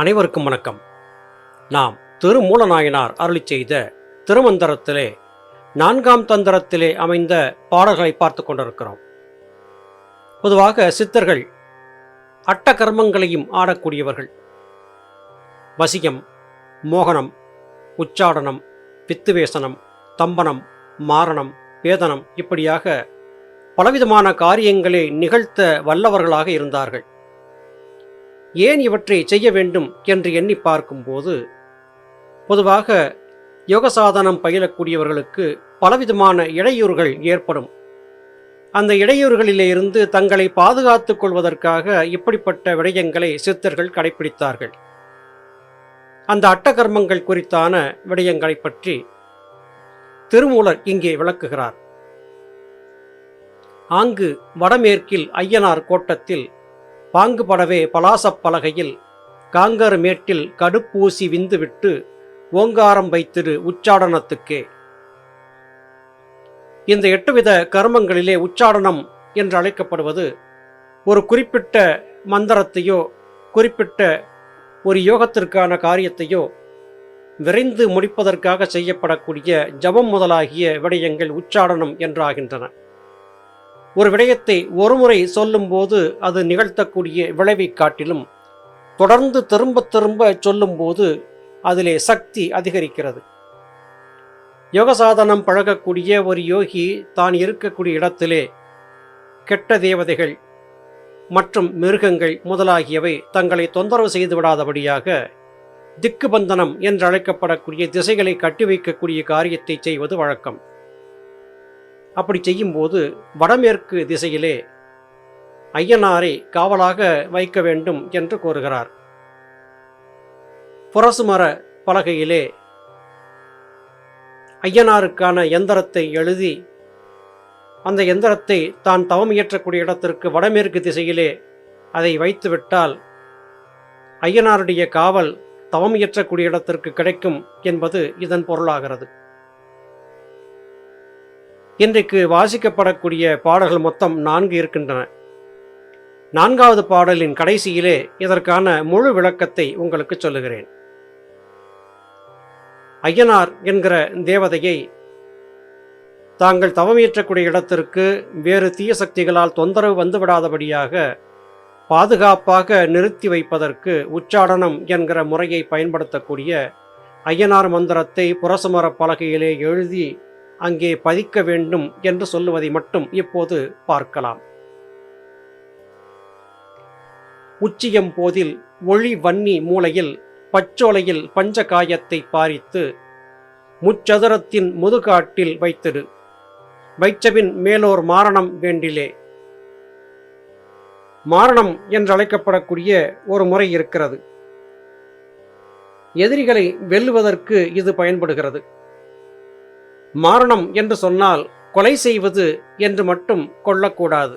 அனைவருக்கும் வணக்கம். நாம் திருமூலநாயனார் அருளி செய்த திருமந்திரத்திலே நான்காம் தந்திரத்திலே அமைந்த பாடல்களை பார்த்து கொண்டிருக்கிறோம். பொதுவாக சித்தர்கள் அட்ட கர்மங்களையும் ஆடக்கூடியவர்கள். வசியம் மோகனம் உச்சாடனம் வித்துவேசனம் தம்பனம் மாரணம் வேதனம் இப்படியாக பலவிதமான காரியங்களை நிகழ்த்த வல்லவர்களாக இருந்தார்கள். ஏன் இவற்றை செய்ய வேண்டும் என்று எண்ணி பார்க்கும்போது பொதுவாக யோக சாதனம் பயிலக்கூடியவர்களுக்கு பலவிதமான இடையூறுகள் ஏற்படும். அந்த இடையூறுகளிலே இருந்து தங்களை பாதுகாத்துக் கொள்வதற்காக இப்படிப்பட்ட விடயங்களை சித்தர்கள் கடைபிடித்தார்கள் அந்த அட்டகர்மங்கள் குறித்தான விடயங்களை பற்றி திருமூலர் இங்கே விளக்குகிறார். ஆங்கு வடமேற்கில் ஐயனார் கோட்டத்தில் பாங்குபடவே பலாசப் பலகையில் காங்கர் மேட்டில் கடுப்பூசி விந்துவிட்டு ஓங்காரம் வைத்திரு உச்சாடனத்துக்கே. இந்த எட்டுவித கர்மங்களிலே உச்சாடனம் என்று அழைக்கப்படுவது ஒரு குறிப்பிட்ட மந்திரத்தையோ குறிப்பிட்ட ஒரு யோகத்திற்கான காரியத்தையோ விரைந்து முடிப்பதற்காக செய்யப்படக்கூடிய ஜபம் முதலாகிய விடயங்கள் உச்சாடனம் என்றாகின்றன. ஒரு விடயத்தை ஒருமுறை சொல்லும்போது அது நிகழ்த்தக்கூடிய விளைவை காட்டிலும் தொடர்ந்து திரும்ப திரும்ப சொல்லும்போது அதிலே சக்தி அதிகரிக்கிறது. யோக சாதனம் பழகக்கூடிய ஒரு யோகி தான் இருக்கக்கூடிய இடத்திலே கெட்ட தேவதைகள் மற்றும் மிருகங்கள் முதலாகியவை தங்களை தொந்தரவு செய்து விடாதபடியாக திக்குபந்தனம் என்றழைக்கப்படக்கூடிய என்று அழைக்கப்படக்கூடிய திசைகளை கட்டி வைக்கக்கூடிய காரியத்தை செய்வது வழக்கம். அப்படி செய்யும்போது வடமேற்கு திசையிலே ஐயனாரை காவலாக வைக்க வேண்டும் என்று கூறுகிறார் புரசுமர பலகையிலே ஐயனாருக்கான எந்திரத்தை எழுதி அந்த எந்திரத்தை தான் தவம் இயற்றக்கூடிய இடத்திற்கு வடமேற்கு திசையிலே அதை வைத்துவிட்டால் ஐயனாருடைய காவல் தவம் இயற்றக்கூடிய இடத்திற்கு கிடைக்கும் என்பது இதன் பொருளாகிறது. இன்றைக்கு வாசிக்கப்படக்கூடிய பாடல்கள் மொத்தம் நான்கு இருக்கின்றன. நான்காவது பாடலின் கடைசியிலே இதற்கான முழு விளக்கத்தை உங்களுக்கு சொல்லுகிறேன். ஐயனார் என்கிற தேவதையை தாங்கள் தவமியற்றக்கூடிய இடத்திற்கு வேறு தீய சக்திகளால் தொந்தரவு வந்துவிடாதபடியாக பாதுகாப்பாக நிறுத்தி வைப்பதற்கு உச்சாடனம் என்கிற முறையை பயன்படுத்தக்கூடிய ஐயனார் மந்திரத்தை புரசமர பலகையிலே எழுதி அங்கே பதிக்க வேண்டும் என்று சொல்லுவதை மட்டும் இப்போது பார்க்கலாம். உச்சியம் போதில் ஒளி வன்னி மூலையில் பச்சோலையில் பஞ்சகாயத்தை பாரித்து முச்சதுரத்தின் முதுகாட்டில் வைத்திடு. வைச்சபின் மேலோர் மாரணம் வேண்டிலே. மாரணம் என்று அழைக்கப்படக்கூடிய ஒரு முறை இருக்கிறது. எதிரிகளை வெல்லுவதற்கு இது பயன்படுகிறது. மாரணம் என்று சொன்னால் கொலை செய்வது என்று மட்டும் கொள்ளக்கூடாது.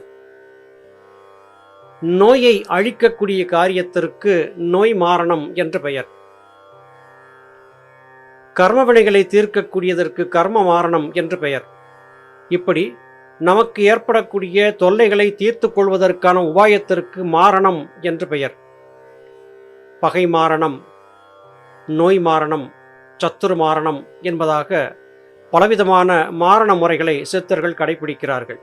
நோயை அழிக்கக்கூடிய காரியத்திற்கு நோய் மாரணம் என்று பெயர். கர்மவினைகளை தீர்க்கக்கூடியதற்கு கர்ம மாரணம் என்று பெயர். இப்படி நமக்கு ஏற்படக்கூடிய தொல்லைகளை தீர்த்து கொள்வதற்கான உபாயத்திற்கு மாரணம் என்று பெயர். பகை மாரணம் நோய் மாரணம் சத்துரு மாரணம் என்பதாக பலவிதமான மாரண முறைகளை சித்தர்கள் கடைபிடிக்கிறார்கள்.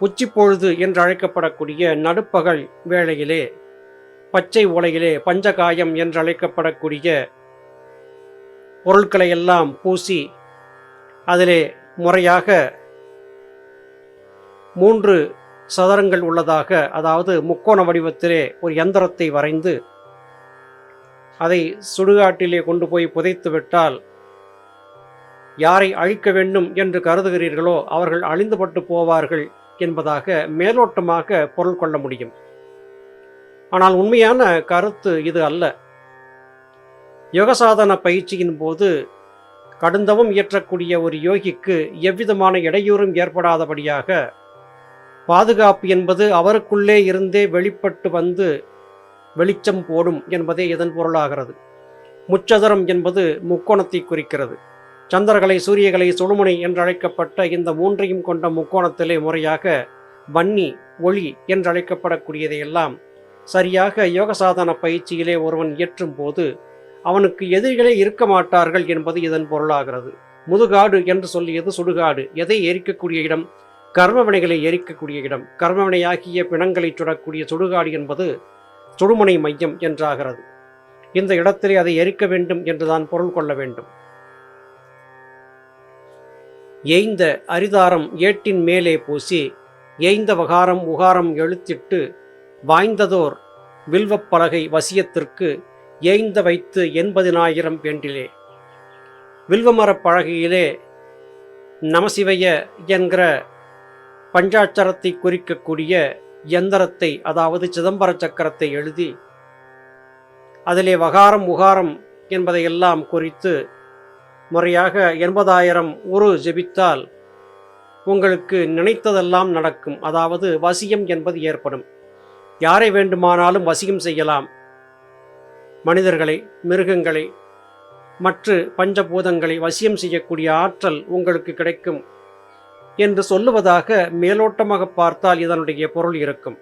உச்சிப்பொழுது என்று அழைக்கப்படக்கூடிய நடுப்பகல் வேளையிலே பச்சை உலையிலே பஞ்சகாயம் என்று அழைக்கப்படக்கூடிய பொருட்களை எல்லாம் பூசி அதிலே முறையாக மூன்று சதுரங்கள் உள்ளதாக அதாவது முக்கோண வடிவத்திலே ஒரு எந்திரத்தை வரைந்து அதை சுடுகாட்டிலே கொண்டு போய் புதைத்து விட்டால் யாரை அழிக்க வேண்டும் என்று கருதுகிறீர்களோ அவர்கள் அழிந்துபட்டு போவார்கள் என்பதாக மேலோட்டமாக பொருள் கொள்ள முடியும். ஆனால் உண்மையான கருத்து இது அல்ல. யோகசாதன பயிற்சியின் போது கடுந்தவம் இயற்றக்கூடிய ஒரு யோகிக்கு எவ்விதமான இடையூறும் ஏற்படாதபடியாக பாதுகாப்பு என்பது அவருக்குள்ளே இருந்தே வெளிப்பட்டு வந்து வெளிச்சம் போடும் என்பதே இதன் பொருளாகிறது. முச்சதுரம் என்பது முக்கோணத்தை குறிக்கிறது. சந்திரகலை சூரியகலை சுழுமுனை என்று அழைக்கப்பட்ட இந்த மூன்றையும் கொண்ட முக்கோணத்திலே முறையாக வன்னி ஒளி என்று அழைக்கப்படக்கூடியதையெல்லாம் சரியாக யோக சாதன பயிற்சியிலே ஒருவன் இயற்றும் போது அவனுக்கு எதிரிகளே இருக்க மாட்டார்கள் என்பது இதன் பொருளாகிறது. முதுகாடு என்று சொல்லியது சுடுகாடு. எதை எரிக்கக்கூடிய இடம்? கர்மவினைகளை எரிக்கக்கூடிய இடம். கர்மவினையாகிய பிணங்களை சுடக்கூடிய சுடுகாடு என்பது சுடுமுனை மையம் என்றாகிறது. இந்த இடத்திலே அதை எரிக்க வேண்டும் என்றுதான் பொருள் கொள்ள வேண்டும். ஏய்ந்த அரிதாரம் ஏட்டின் மேலே பூசி ஏய்ந்த வகாரம் உகாரம் எழுத்திட்டு வாய்ந்ததோர் வில்வப்பலகை வசியத்திற்கு ஏய்ந்த வைத்து எண்பதினாயிரம் வேண்டிலே. வில்வமரப் பலகையிலே நமசிவைய என்கிற பஞ்சாட்சரத்தை குறிக்கக்கூடிய எந்திரத்தை அதாவது சிதம்பர சக்கரத்தை எழுதி அதிலே வகாரம் உகாரம் என்பதையெல்லாம் குறித்து முறையாக எண்பதாயிரம் ஒரு ஜெபித்தால் உங்களுக்கு நினைத்ததெல்லாம் நடக்கும். அதாவது வசியம் என்பது ஏற்படும். யாரை வேண்டுமானாலும் வசியம் செய்யலாம். மனிதர்களை மிருகங்களை மற்ற பஞ்சபூதங்களை வசியம் செய்யக்கூடிய ஆற்றல் உங்களுக்கு கிடைக்கும் என்று சொல்லுவதாக மேலோட்டமாக பார்த்தால் இதனுடைய பொருள் இருக்கும்.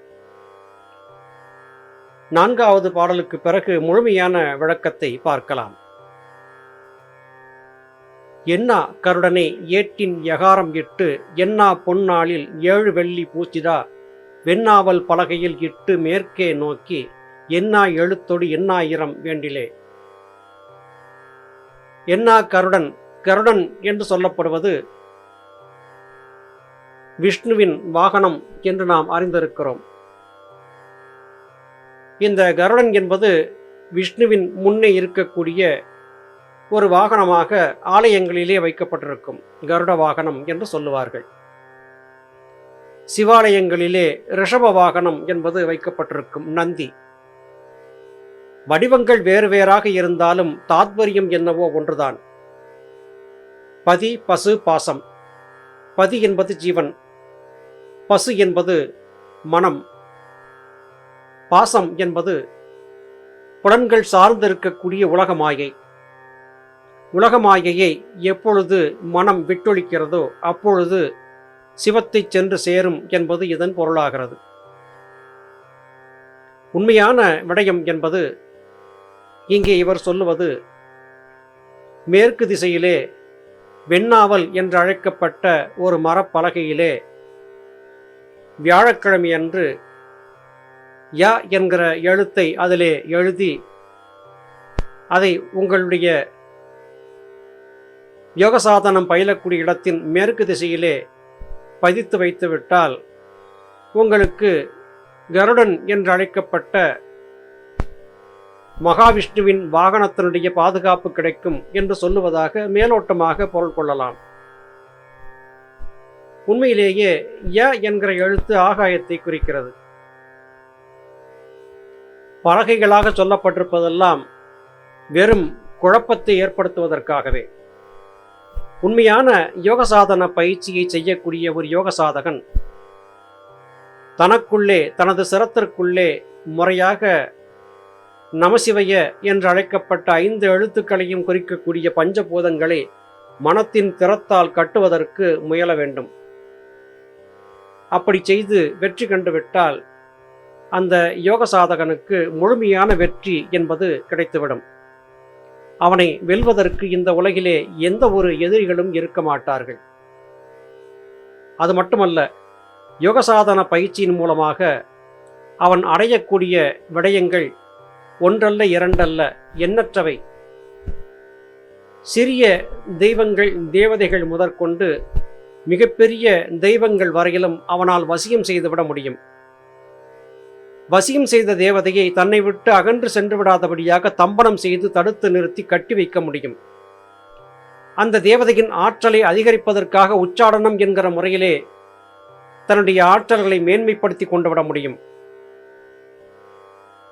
நான்காவது பாடலுக்கு பிறகு முழுமையான விளக்கத்தை பார்க்கலாம். என்னா கருடனை ஏட்டின் எகாரம் இட்டு என்னா பொன்னாளில் ஏழு வெள்ளி பூச்சிதா வெண்ணாவல் பலகையில் இட்டு மேற்கே நோக்கி என்னா எழுத்தொடு எண்ணாயிரம் வேண்டிலே? என்னா கருடன் கருடன் என்று சொல்லப்படுவது விஷ்ணுவின் வாகனம் என்று நாம் அறிந்திருக்கிறோம். இந்த கருடன் என்பது விஷ்ணுவின் முன்னே இருக்கக்கூடிய ஒரு வாகனமாக ஆலயங்களிலே வைக்கப்பட்டிருக்கும் கருட வாகனம் என்று சொல்லுவார்கள். சிவாலயங்களிலே ரிஷப வாகனம் என்பது வைக்கப்பட்டிருக்கும் நந்தி. வடிவங்கள் வேறு வேறாக இருந்தாலும் தாத்பரியம் என்னவோ ஒன்றுதான். பதி பசு பாசம். பதி என்பது ஜீவன். பசு என்பது மனம். பாசம் என்பது புலன்கள் சார்ந்திருக்கக்கூடிய உலகமாயை. உலகமாயையை எப்பொழுது மனம் விட்டொழிக்கிறதோ அப்பொழுது சிவத்தை சென்று சேரும் என்பது இதன் பொருளாகிறது. உண்மையான விடயம் என்பது இங்கே இவர் சொல்லுவது மேற்கு திசையிலே வெண்ணாவல் என்று அழைக்கப்பட்ட ஒரு மரப்பலகையிலே வியாழக்கிழமை அன்று யா என்கிற எழுத்தை அதிலே எழுதி அதை உங்களுடைய யோகசாதனம் பயிலக்கூடிய இடத்தின் மேற்கு திசையிலே பதித்து வைத்துவிட்டால் உங்களுக்கு கருடன் என்று அழைக்கப்பட்ட மகாவிஷ்ணுவின் வாகனத்தினுடைய பாதுகாப்பு கிடைக்கும் என்று சொல்லுவதாக மேலோட்டமாக பொருள் கொள்ளலாம். உண்மையிலேயே ய என்கிற எழுத்து ஆகாயத்தை குறிக்கிறது. பலகைகளாக சொல்லப்பட்டிருப்பதெல்லாம் வெறும் குழப்பத்தை ஏற்படுத்துவதற்காகவே. உண்மையான யோக சாதன பயிற்சியை செய்யக்கூடிய ஒரு யோக சாதகன் தனக்குள்ளே தனது சிரத்திற்குள்ளே முறையாக நமசிவைய என்று அழைக்கப்பட்ட ஐந்து எழுத்துக்களையும் குறிக்கக்கூடிய பஞ்சபூதங்களை மனத்தின் திறத்தால் கட்டுவதற்கு முயல வேண்டும். அப்படி செய்து வெற்றி கண்டுவிட்டால் அந்த யோக சாதகனுக்கு முழுமையான வெற்றி என்பது கிடைத்துவிடும். அவனை வெல்வதற்கு இந்த உலகிலே எந்த ஒரு எதிரிகளும் இருக்க மாட்டார்கள். அது மட்டுமல்ல யோகசாதன பயிற்சியின் மூலமாக அவன் அடையக்கூடிய விடயங்கள் ஒன்றல்ல இரண்டல்ல எண்ணற்றவை. சிறிய தெய்வங்கள் தேவதைகள் முதற்கொண்டு மிகப்பெரிய தெய்வங்கள் வரையிலும் அவனால் வசியம் செய்துவிட முடியும். வசியம் செய்த தேவதையை தன்னை விட்டு அகன்று சென்று விடாதபடியாக தம்பனம் செய்து தடுத்து நிறுத்தி கட்டி வைக்க முடியும். அந்த தேவதையின் ஆற்றலை அதிகரிப்பதற்காக உச்சாடனம் என்கிற முறையிலே தன்னுடைய ஆற்றல்களை மேன்மைப்படுத்தி கொண்டு விட முடியும்.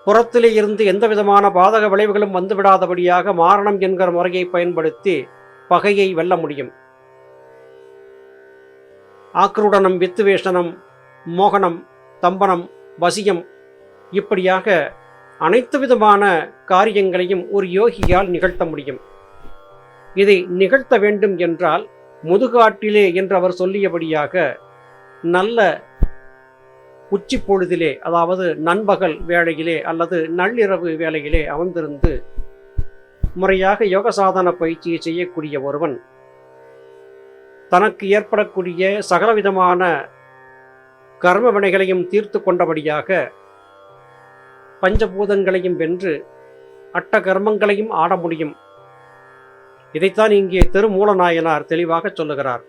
புறத்திலே இருந்து எந்த விதமான பாதக விளைவுகளும் வந்துவிடாதபடியாக மாரணம் என்கிற முறையை பயன்படுத்தி பகையை வெல்ல முடியும். ஆக்ரூடனம் வித்துவேஷனம் மோகனம் தம்பனம் வசியம் இப்படியாக அனைத்து விதமான காரியங்களையும் ஒரு யோகியால் நிகழ்த்த முடியும். இதை நிகழ்த்த வேண்டும் என்றால் முதுகாட்டிலே என்று அவர் சொல்லியபடியாக நல்ல உச்சி பொழுதிலே அதாவது நண்பகல் வேளையிலே அல்லது நள்ளிரவு வேளையிலே அமர்ந்திருந்து முறையாக யோக சாதன பயிற்சியை செய்யக்கூடிய ஒருவன் தனக்கு ஏற்படக்கூடிய சகலவிதமான கர்ம வினைகளையும் தீர்த்து கொண்டபடியாக பஞ்சபூதங்களையும் வென்று அட்ட கர்மங்களையும் ஆட முடியும். இதைத்தான் இங்கே திருமூலநாயனார் தெளிவாக சொல்லுகிறார்.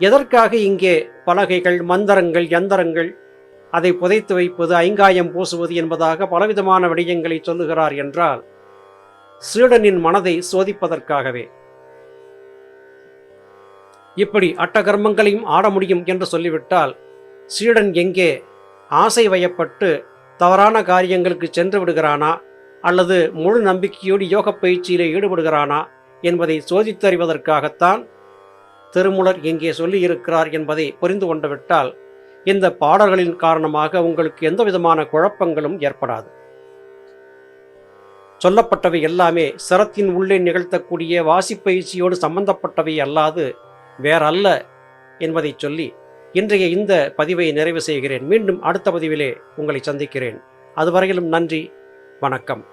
எதற்காக இங்கே பலகைகள் மந்திரங்கள் யந்திரங்கள் அதை புதைத்து வைப்பது ஐங்காயம் பூசுவது என்பதாக பலவிதமான விடயங்களை சொல்லுகிறார் என்றால் சீடனின் மனதை சோதிப்பதற்காகவே. இப்படி அட்டகர்மங்களையும் ஆட முடியும் என்று சொல்லிவிட்டால் சீடன் எங்கே ஆசை வயப்பட்டு தவறான காரியங்களுக்கு சென்று விடுகிறானா? அல்லது முழு நம்பிக்கையோடு யோக பயிற்சியிலே ஈடுபடுகிறானா? என்பதை சோதித்தறிவதற்காகத்தான் திருமுலர் இங்கே சொல்லியிருக்கிறார் என்பதை புரிந்து கொண்டுவிட்டால் இந்த பாடல்களின் காரணமாக உங்களுக்கு எந்த விதமான குழப்பங்களும் ஏற்படாது. சொல்லப்பட்டவை எல்லாமே சிரத்தின் உள்ளே நிகழ்த்தக்கூடிய வாசிப்பயிற்சியோடு சம்பந்தப்பட்டவை அல்லாது வேறல்ல என்பதை சொல்லி இன்றைய இந்த பதிவை நிறைவு செய்கிறேன். மீண்டும் அடுத்த பதிவிலே உங்களை சந்திக்கிறேன். அதுவரையிலும் நன்றி வணக்கம்.